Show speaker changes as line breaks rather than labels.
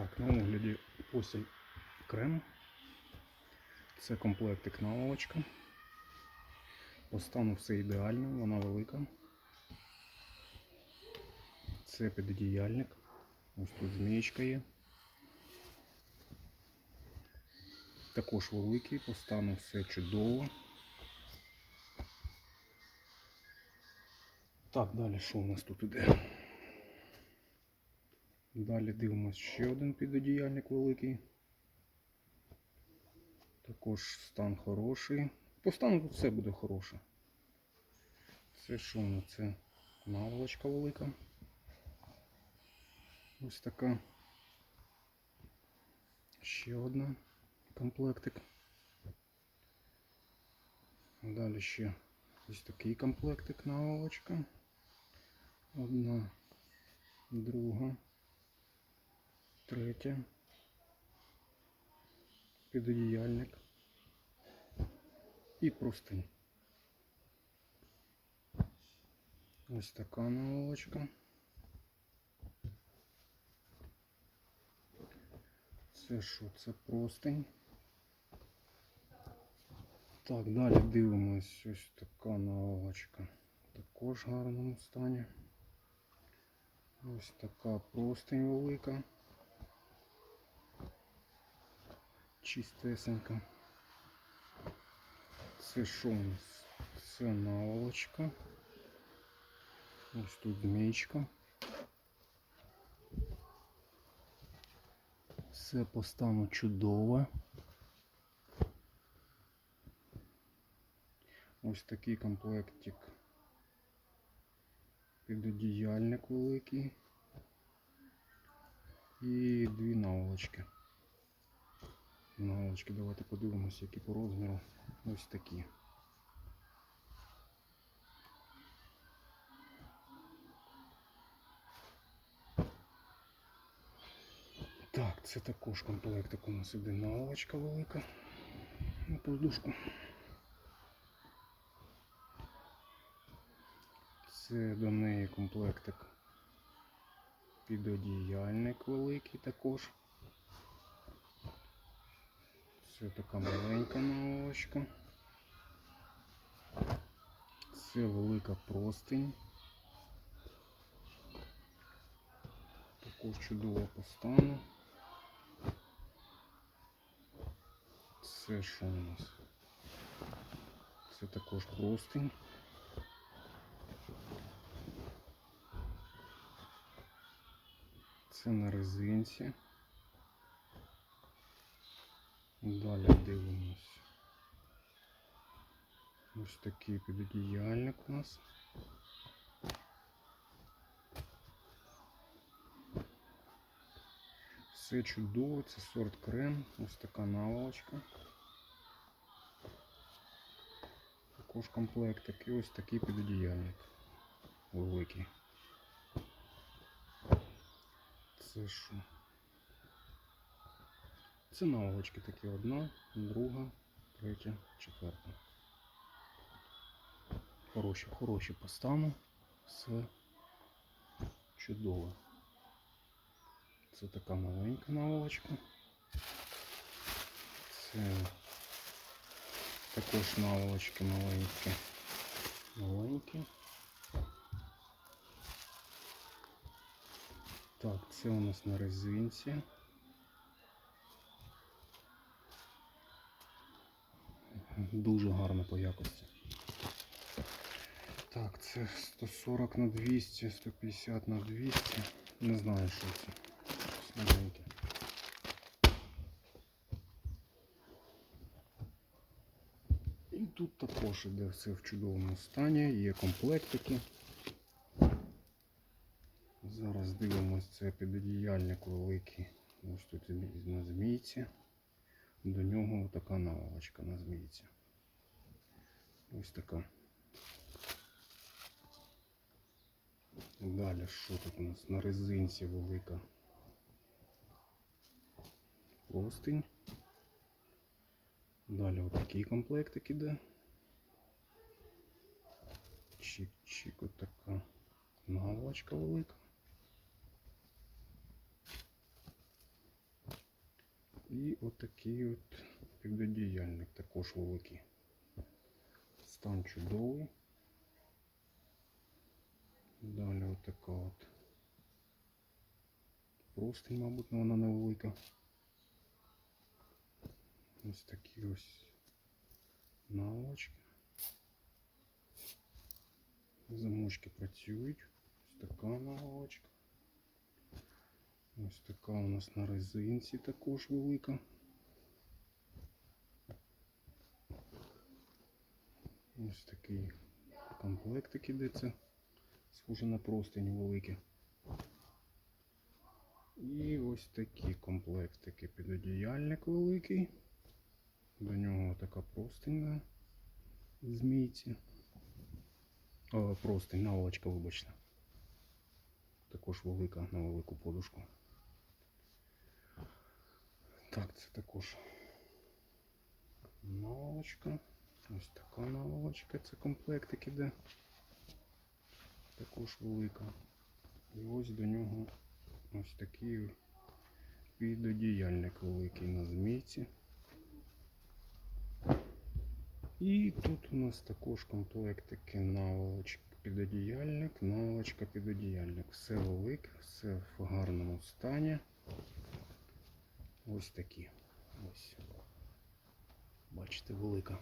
Так, на огляді посіль крем. Це комплектик наволочка. По стану все ідеально, вона велика. Це підодіяльник. Ось тут змієчка є. Також великий, по стану все чудово. Так, далі що у нас тут іде? Далі дивимось ще один підодіяльник великий. Також стан хороший. По стану тут все буде хороше. Це що у? Це наволочка велика. Ось така. Ще одна комплектик. Далі ще ось такий комплектик наволочка. Одна, друга, третя. Підодіяльник. І простинь. Ось така наволочка. Це що? Це простинь. Так, далі дивимось ось така наволочка. Також в гарному стані. Ось така простинь велика. Чистесенька. Це що у нас? Це наволочка. Ось тут змійка. Все по стану чудово. Ось такий комплектик. Підодіяльник великий. І дві наволочки. Наволочки, давайте подивимося, які по розміру. Ось такі. Так, це також комплектик у нас іде наволочка велика на подушку. Це до неї комплектик підодіяльник великий також. Це така маленька наволочка. Це велика простинь. Також чудово по стану. Це що у нас? Це також простинь. Це на резинці. Далі дивимось. Ось такий підодіяльник у нас. Все чудово, це сорт крем, ось така наволочка. Також комплектик і ось такий підодіяльник великий. Це що? Це наволочки такі одна, друга, третя, четверта. Хороші, хороші по стану. Все чудово. Це така маленька наволочка. Це також наволочки маленькі. Маленькі. Так, це у нас на резинці. Дуже гарно по якості. Так, це 140 на 200, 150 на 200. Не знаю, що це. Щось І тут також іде все в чудовому стані, є комплектики. Зараз дивимось, це підодіяльник великий. Ось тут на змійці. До нього така наволочка на змійці. Ось така. Далі що тут у нас? На резинці велика простинь. Далі отакий комплектик іде. Чик-чик, отака наволочка велика. І отакий от підодіяльник також великий. Стан чудовий. Далі отака от. Простинь, мабуть, ну, вона невелика. Ось такі ось наволочки. Замочки працюють. Ось така наволочка. Ось така у нас на резинці також велика. Ось такий комплектик іде це. Схоже на простині великі. І ось такі комплектики. Підодіяльник великий. До нього така простинь на змійці. О, простинь, наволочка, вибачте. Також велика на велику подушку. Так, це також наволочка. Ось така наволочка, це комплектик іде. Також велика. І ось до нього ось такий підодіяльник великий на змійці. І тут у нас також комплектики наволочка, підодіяльник, наволочка, підодіяльник. Все велике, все в гарному стані. Ось такі. Ось. Бачите, велика.